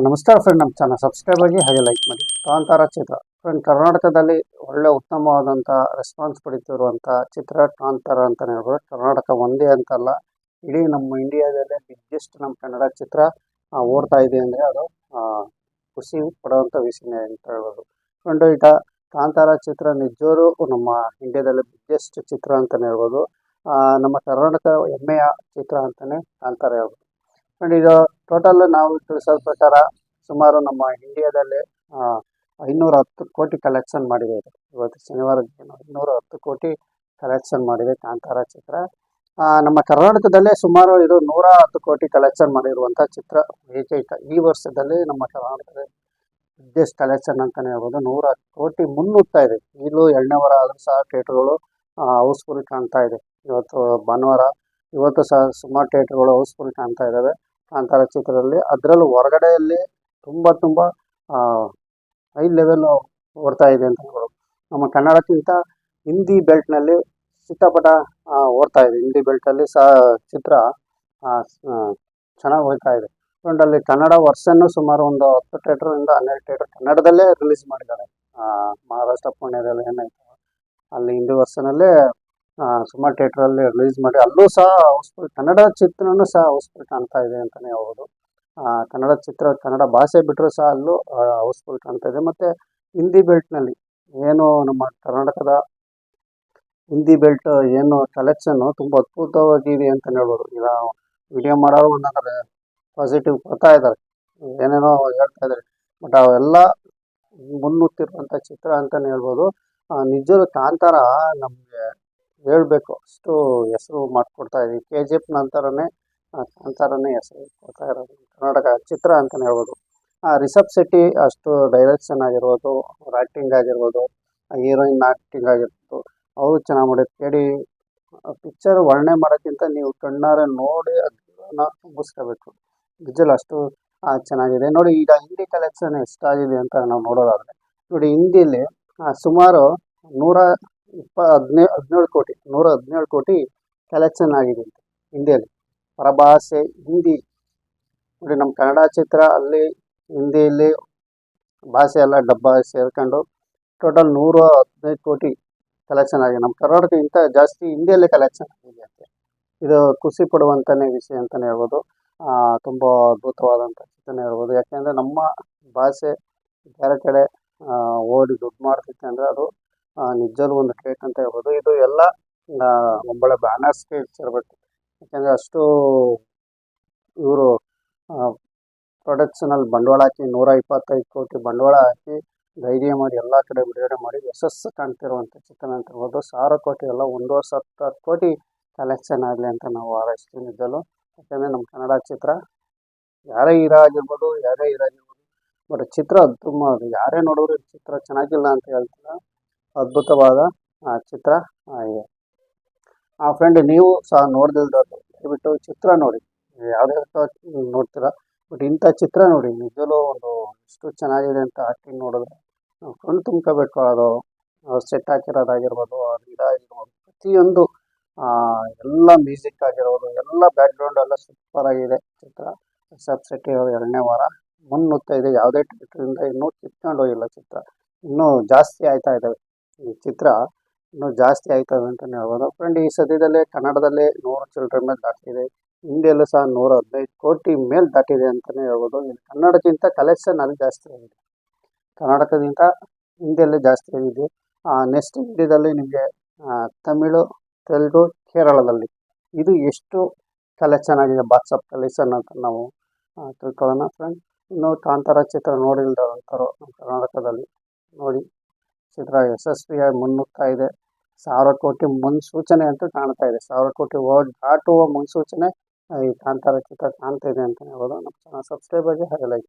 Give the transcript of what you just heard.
ನಮಸ್ಕಾರ ಫ್ರೆಂಡ್ ನಮ್ಮ channel subscribe ಆಗಿ ಹಾಗೆ ಲೈಕ್ ಮಾಡಿ. ಕಾಂತಾರ ಚಿತ್ರ. ಫ್ರೆಂಡ್ ಕರ್ನಾಟಕದಲ್ಲಿ ಒಳ್ಳೆ ಉತ್ತಮವಾದಂಥ ರೆಸ್ಪಾನ್ಸ್ ಪಡಿತಿರುವಂಥ ಚಿತ್ರ ಕಾಂತಾರ ಅಂತಲೇ ಹೇಳ್ಬೋದು. ಕರ್ನಾಟಕ ಒಂದೇ ಅಂತಲ್ಲ. ಇಡೀ ನಮ್ಮ ಇಂಡಿಯಾದಲ್ಲೇ ಬಿಗ್ಗೆಸ್ಟ್ ನಮ್ಮ ಕನ್ನಡ ಚಿತ್ರ ಓಡ್ತಾ ಇದೆ ಅಂದರೆ ಅದು ಖುಷಿ ಪಡುವಂಥ ವಿಷಯ ಅಂತ ಹೇಳ್ಬೋದು. ಫ್ರೆಂಡ್ ಈಗ ಕಾಂತಾರ ಚಿತ್ರ ನಿಜವರು ನಮ್ಮ ಇಂಡಿಯಾದಲ್ಲಿ ಬಿಗ್ಗೆಸ್ಟ್ ಚಿತ್ರ ಅಂತಲೇ ಹೇಳ್ಬೋದು. ನಮ್ಮ ಕರ್ನಾಟಕ ಹೆಮ್ಮೆಯ ಚಿತ್ರ ಅಂತಲೇ ಕಾಂತಾರ ಹೇಳ್ಬೋದು. ಫ್ರೆಂಡ್ ಇದು ಟೋಟಲ್ ನಾವು ತಿಳಿಸೋ ಪ್ರಕಾರ ಸುಮಾರು ನಮ್ಮ ಇಂಡಿಯಾದಲ್ಲಿ ಐನೂರ ಹತ್ತು ಕೋಟಿ ಕಲೆಕ್ಷನ್ ಮಾಡಿದೆ ಇದು. ಇವತ್ತು ಶನಿವಾರ ಐನೂರ ಹತ್ತು ಕೋಟಿ ಕಲೆಕ್ಷನ್ ಮಾಡಿದೆ ಕಾಂತಾರ ಚಿತ್ರ. ನಮ್ಮ ಕರ್ನಾಟಕದಲ್ಲೇ ಸುಮಾರು ಇದು ನೂರ ಹತ್ತು ಕೋಟಿ ಕಲೆಕ್ಷನ್ ಮಾಡಿರುವಂಥ ಚಿತ್ರ. ಏಕೈಕ ಈ ವರ್ಷದಲ್ಲಿ ನಮ್ಮ ಕರ್ನಾಟಕದ ಬಿಗ್ಗೆಸ್ಟ್ ಕಲೆಕ್ಷನ್ ಅಂತಲೇ ಹೇಳ್ಬೋದು. ನೂರ ಕೋಟಿ ಮುನ್ನುಗ್ತಾ ಇದೆ. ಈಗಲೂ ಎರಡನೇ ವಾರ ಆದರೂ ಸಹ ಥಿಯೇಟರ್ಗಳು ಹೌಸ್ಫುಲ್ ಕಾಣ್ತಾ ಇದೆ. ಇವತ್ತು ಭಾನುವಾರ, ಇವತ್ತು ಸಹ ಸುಮಾರು ಥಿಯೇಟ್ರ್ಗಳು ಹೌಸ್ಫುಲ್ ಕಾಣ್ತಾ ಇದ್ದಾವೆ. ಕಾಂತಾರ ಚಿತ್ರದಲ್ಲಿ ಅದರಲ್ಲೂ ಹೊರಗಡೆಯಲ್ಲಿ ತುಂಬ ತುಂಬ ಹೈ ಲೆವೆಲ್ ಓಡ್ತಾ ಇದೆ ಅಂತ ಹೇಳ್ಬೋದು. ನಮ್ಮ ಕನ್ನಡಕ್ಕಿಂತ ಹಿಂದಿ ಬೆಲ್ಟ್ನಲ್ಲಿ ನಲ್ಲಿ ಆ, ಓಡ್ತಾ ಇದೆ. ಹಿಂದಿ ಬೆಲ್ಟಲ್ಲಿ ಸಹ ಚಿತ್ರ ಚೆನ್ನಾಗಿ ಹೋಗ್ತಾ ಇದೆ. ಅಲ್ಲಿ ಕನ್ನಡ ವರ್ಷನ್ನು ಸುಮಾರು ಒಂದು ಹತ್ತು ಥಿಯೇಟ್ರಿಂದ ಹನ್ನೆರಡು ಥಿಯೇಟರ್ ಕನ್ನಡದಲ್ಲೇ ರಿಲೀಸ್ ಮಾಡಿದ್ದಾರೆ. ಮಹಾರಾಷ್ಟ್ರ ಪುಣ್ಯದಲ್ಲಿ ಏನಾಯ್ತು ಅಲ್ಲಿ ಹಿಂದಿ ವರ್ಷನಲ್ಲೇ ಆ, ಸುಮಾರು ಥಿಯೇಟ್ರಲ್ಲಿ ರಿಲೀಸ್ ಮಾಡಿ ಅಲ್ಲೂ ಸಹ ಹೌಸ್ಫುಲ್ ಕನ್ನಡ ಚಿತ್ರನೂ ಸಹ ಹೌಸ್ಫುಲ್ ಕಾಣ್ತಾ ಇದೆ ಅಂತಲೇ ಹೇಳ್ಬೋದು. ಕನ್ನಡ ಚಿತ್ರ ಕನ್ನಡ ಭಾಷೆ ಬಿಟ್ಟರು ಸಹ ಅಲ್ಲೂ ಹೌಸ್ಫುಲ್ ಕಾಣ್ತಾ ಇದೆ. ಮತ್ತು ಹಿಂದಿ ಬೆಲ್ಟ್ನಲ್ಲಿ ಏನು ನಮ್ಮ ಕರ್ನಾಟಕದ ಹಿಂದಿ ಬೆಲ್ಟ್ ಏನು ಕಲೆಕ್ಷನ್ನು ತುಂಬ ಅದ್ಭುತವಾಗಿದೆ ಅಂತಲೇ ಹೇಳ್ಬೋದು. ಈಗ ವಿಡಿಯೋ ಮಾಡೋರು ಒಂದೊಂದು ಪಾಸಿಟಿವ್ ಕೊಡ್ತಾ ಇದ್ದಾರೆ. ಏನೇನೋ ಹೇಳ್ತಾ ಇದ್ದಾರೆ. ಬಟ್ ಅವೆಲ್ಲ ಮುನ್ನುತ್ತಿರುವಂಥ ಚಿತ್ರ ಅಂತಲೇ ಹೇಳ್ಬೋದು. ನಿಜದ ಕಾಂತಾರ ನಮಗೆ ಹೇಳಬೇಕು. ಅಷ್ಟು ಹೆಸರು ಮಾಡಿಕೊಡ್ತಾ ಇದ್ದೀವಿ ಕೆ ಜಿ ಎಫ್ ನಂತರನೇ ನಂತರನೇ ಹೆಸರು ಕೊಡ್ತಾ ಇರೋದು. ಕರ್ನಾಟಕ ಚಿತ್ರ ಅಂತಲೇ ಹೇಳ್ಬೋದು. ರಿಷಬ್ ಶೆಟ್ಟಿ ಅಷ್ಟು ಡೈರೆಕ್ಷನ್ ಆಗಿರ್ಬೋದು, ಅವ್ರ ಆ್ಯಕ್ಟಿಂಗ್ ಆಗಿರ್ಬೋದು ಹೀರೋಯಿನ್ ಆ್ಯಕ್ಟಿಂಗ್ ಆಗಿರ್ಬೋದು, ಅವರು ಚೆನ್ನಾಗಿ ಮಾಡಿದ್ರು ಕೇಳಿ ಪಿಕ್ಚರ್ ವರ್ಣನೆ ಮಾಡೋಕ್ಕಿಂತ ನೀವು ಕಣ್ಣಾರೆ ನೋಡಿ ಅದನ್ನ ತುಂಬಿಸ್ಕೋಬೇಕು ನಿಜಲ್ ಅಷ್ಟು ಚೆನ್ನಾಗಿದೆ. ನೋಡಿ, ಈಗ ಹಿಂದಿ ಕಲೆಕ್ಷನ್ ಎಷ್ಟಾಗಿದೆ ಅಂತ ನಾವು ನೋಡೋದಾದರೆ, ನೋಡಿ ಹಿಂದಿಲಿ ಸುಮಾರು ನೂರ ಇಪ್ಪ ಹದಿನೇ ಹದಿನೇಳು ಕೋಟಿ, ನೂರ ಹದಿನೇಳು ಕೋಟಿ ಕಲೆಕ್ಷನ್ ಆಗಿದೆ ಅಂತ ಹಿಂದಿಯಲ್ಲಿ. ಪರಭಾಷೆ, ಹಿಂದಿ. ನೋಡಿ ನಮ್ಮ ಕನ್ನಡ ಚಿತ್ರ ಅಲ್ಲಿ, ಹಿಂದಿಯಲ್ಲಿ ಭಾಷೆ ಎಲ್ಲ ಡಬ್ಬ ಸೇರ್ಕೊಂಡು ಟೋಟಲ್ ನೂರ ಹದಿನೈದು ಕೋಟಿ ಕಲೆಕ್ಷನ್ ಆಗಿದೆ. ನಮ್ಮ ಕರ್ನಾಟಕ ಇಂಥ ಜಾಸ್ತಿ ಹಿಂದಿಯಲ್ಲೇ ಕಲೆಕ್ಷನ್ ಆಗಿದೆ ಅಂತೆ. ಇದು ಖುಷಿ ಪಡುವಂಥನೇ ವಿಷಯ ಅಂತಲೇ ಹೇಳ್ಬೋದು. ತುಂಬ ಅದ್ಭುತವಾದಂಥ ಚಿತ್ರನೇ ಹೇಳ್ಬೋದು. ಯಾಕೆಂದರೆ ನಮ್ಮ ಭಾಷೆ ಬೇರೆ ಕಡೆ ಓಡಿ ದುಡ್ಡು ಮಾಡ್ತಿತ್ತು ಅಂದರೆ ಅದು ಆ, ನಿಜವಾಗ್ಲೂ ಒಂದು ಟ್ರೇಟ್ ಅಂತ ಹೇಳ್ಬೋದು. ಇದು ಎಲ್ಲ ಬ್ಯಾನರ್ಸ್ ಬ್ಯಾನರ್ಸ್ಗೆ ಇರ್ಬೇಕು ಯಾಕಂದ್ರೆ ಅಷ್ಟು ಇವರು ಪ್ರೊಡಕ್ಷನಲ್ಲಿ ಬಂಡವಾಳ ಹಾಕಿ ನೂರ ಇಪ್ಪತ್ತೈದು ಕೋಟಿ ಬಂಡವಾಳ ಹಾಕಿ ಧೈರ್ಯ ಮಾಡಿ ಎಲ್ಲ ಕಡೆ ಬಿಡುಗಡೆ ಮಾಡಿ ಯಶಸ್ಸು ಕಾಣ್ತಿರುವಂಥ ಚಿತ್ರ ಅಂತ ಹೇಳ್ಬೋದು. ಸಾವಿರ ಕೋಟಿ ಎಲ್ಲ ಒಂದೂವರೆ ಹತ್ತು ಕೋಟಿ ಕಲೆಕ್ಷನ್ ಆಗಲಿ ಅಂತ ನಾವು ಹಾರೈಸ್ತೀವಿ ನಿಜಲು ಯಾಕಂದರೆ ನಮ್ಮ ಕನ್ನಡ ಚಿತ್ರ ಯಾರೇ ಹೀರೋ ಆಗಿರ್ಬೋದು ಯಾರೇ ಹೀರೋ ಆಗಿರ್ಬೋದು ಬಟ್ ಚಿತ್ರ ತುಂಬ ಅದು ಯಾರೇ ನೋಡಿದ್ರು ಚಿತ್ರ ಚೆನ್ನಾಗಿಲ್ಲ ಅಂತ ಹೇಳ್ತಿಲ್ಲ ಅದ್ಭುತವಾದ ಚಿತ್ರ ಆಗಿದೆ. ಆ ಫ್ರೆಂಡ್ ನೀವು ಸಹ ನೋಡ್ದಿಲ್ದವ್ರು ದಯವಿಟ್ಟು ಚಿತ್ರ ನೋಡಿ. ಯಾವುದೇ ನೋಡ್ತೀರಾ. ಬಟ್ ಇಂಥ ಚಿತ್ರ ನೋಡಿ. ನಿಜಲೂ ಒಂದು ಎಷ್ಟು ಚೆನ್ನಾಗಿದೆ ಅಂತ ಹಾಕಿ ನೋಡಿದ್ರೆ ಕಣ್ಣು ತುಂಬ್ಕೋಬೇಕು. ಅದು ಸೆಟ್ ಹಾಕಿರೋದಾಗಿರ್ಬೋದು ಅದು ಇದಾಗಿರ್ಬೋದು. ಪ್ರತಿಯೊಂದು ಎಲ್ಲ ಮ್ಯೂಸಿಕ್ ಆಗಿರ್ಬೋದು, ಎಲ್ಲ ಬ್ಯಾಕ್ಗ್ರೌಂಡ್ ಎಲ್ಲ ಸೂಪರ್ ಆಗಿದೆ ಚಿತ್ರ. ಅವರು ಎರಡನೇ ವಾರ. ಮುನ್ನುತ್ತಾ ಇದೆ ಯಾವುದೇ ಥಿಯೇಟ್ರಿಂದ ಇನ್ನೂ ಕಿತ್ಕೊಂಡು ಹೋಗಿಲ್ಲ ಚಿತ್ರ. ಇನ್ನೂ ಜಾಸ್ತಿ ಆಯ್ತಾ ಇದ್ದಾವೆ ಚಿತ್ರ ಇನ್ನೂ ಜಾಸ್ತಿ ಆಯ್ತವೆ ಅಂತ ಹೇಳ್ಬೋದು ಫ್ರೆಂಡ್ ಈ ಸದ್ಯದಲ್ಲೇ ಕನ್ನಡದಲ್ಲೇ ನೂರು ಚಿಲ್ಡ್ರನ್ ಮೇಲೆ ದಾಟಿದೆ. ಹಿಂದಿಯಲ್ಲೂ ಸಹ ನೂರ ಹದಿನೈದು ಕೋಟಿ ಮೇಲೆ ದಾಟಿದೆ ಅಂತಲೇ ಹೇಳ್ಬೋದು. ಇಲ್ಲಿ ಕನ್ನಡಕ್ಕಿಂತ ಕಲೆಕ್ಷನ್ ಅಲ್ಲಿ ಜಾಸ್ತಿ ಆಗಿದೆ. ಕರ್ನಾಟಕದಿಂದ ಹಿಂದಿಯಲ್ಲೇ ಜಾಸ್ತಿ ಆಗಿದೆ. ನೆಕ್ಸ್ಟ್ ಇಂಡಿಯಾದಲ್ಲಿ ನಿಮಗೆ ತಮಿಳು, ತೆಲುಗು, ಕೇರಳದಲ್ಲಿ ಇದು ಎಷ್ಟು ಕಲೆಕ್ಷನ್ ಆಗಿದೆ ಬಾಕ್ಸ್ ಆಫ್ ಕಲೆಕ್ಷನ್ ಅಂತ ನಾವು ತಿಳ್ಕೊಳ್ಳೋಣ. ಫ್ರೆಂಡ್ ಇನ್ನು ಕಾಂತಾರ ಚಿತ್ರ ನೋಡಿಲ್ದಂಥವ್ರು ನಮ್ಮ ಕರ್ನಾಟಕದಲ್ಲಿ ನೋಡಿ. ಚಿತ್ರ ಯಶಸ್ವಿಯಾಗಿ ಮುನ್ನುಗ್ತಾ ಇದೆ. ಸಾವಿರ ಕೋಟಿ ಮುನ್ಸೂಚನೆ ಅಂತೂ ಕಾಣ್ತಾ ಇದೆ. ಸಾವಿರ ಕೋಟಿ ದಾಟುವ ಮುನ್ಸೂಚನೆ ಈ ಕಾಂತಾರ ಚಿತ್ರ ಕಾಣ್ತಾ ಇದೆ ಅಂತಲೇ ಹೇಳ್ಬೋದು. ನಮ್ಮ ಚಾನಲ್ ಸಬ್ಸ್ಕ್ರೈಬ್ ಆಗಿ ಹಾಗೆ ಲೈಕ್